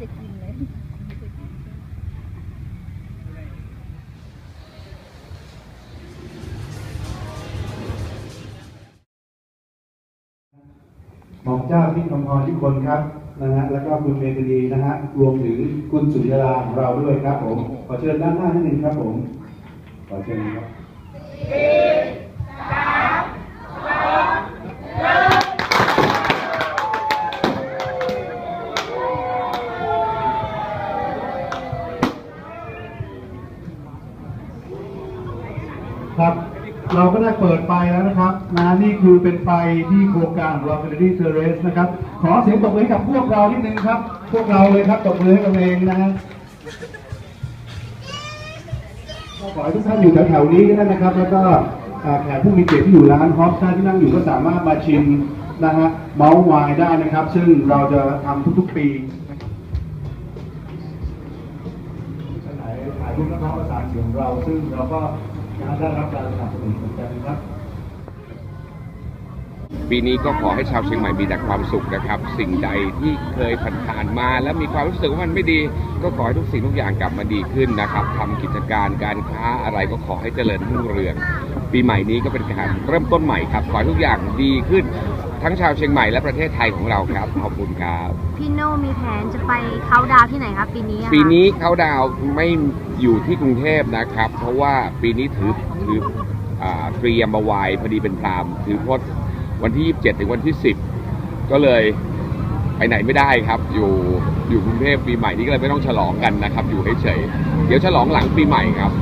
จะกินเลยของเจ้าพิคมพรทุกคนครับนะฮะแล้วก็คุณเมธนีนะฮะรวมถึงคุณสุยราของเราด้วยครับผม ขอเชิญด้านหน้านิดนึงครับผม ขอเชิญครับ ครับ เราก็ได้เปิดไฟแล้วนะครับนะนี่คือเป็นไฟที่โครงการของเรา Kennedy Terrace นะครับ ขอเสียงตบมือกับพวกเรานิดนึงครับ พวกเราเลยครับตบมือให้กันเองนะฮะก็ขอให้ทุกท่านอยู่แถวๆนี้ก็ได้นะครับ แล้วก็แขกผู้มีเกียรติที่อยู่ร้านฮอปท่านที่นั่งอยู่ก็สามารถมาชิมนะฮะเมาส์วายได้นะครับ ซึ่งเราจะทำทุกๆปีถ่ายถ่ายรูปนักร้องประสานเสียงของเรา ซึ่งเราก็ ได้รับการสนับสนุนเหมือนกันครับ ปีนี้ก็ขอให้ชาวเชียงใหม่มีแต่ความสุขนะครับ สิ่งใดที่เคยผ่านๆมา แล้วมีความรู้สึกว่ามันไม่ดี ก็ขอให้ทุกสิ่งทุกอย่างกลับมาดีขึ้นนะครับทำกิจการการค้าอะไรก็ขอให้เจริญรุ่งเรือง ปีใหม่นี้ก็เป็นการเริ่มต้นใหม่ครับขอให้ทุกอย่างดีขึ้น ทั้งชาวเชียงใหม่และประเทศไทยของเราครับ ขอบคุณครับ พี่โน่มีแผนจะไปเขาน์ดาวน์ที่ไหนครับปีนี้อะคะปีนี้เขาดาวน์ไม่อยู่ที่กรุงเทพนะครับ เพราะว่าปีนี้ถือถืออ่าเตรียมมาไว้พอดีเป็นพรามถือพจน์วันที่ 27 ถึงวันที่ 10 ก็เลยไปไหนไม่ได้ครับ อยู่อยู่กรุงเทพปีใหม่นี้ก็เลยไม่ต้องฉลองกันนะครับ อยู่เฉยๆเดี๋ยวฉลองหลังปีใหม่ครับ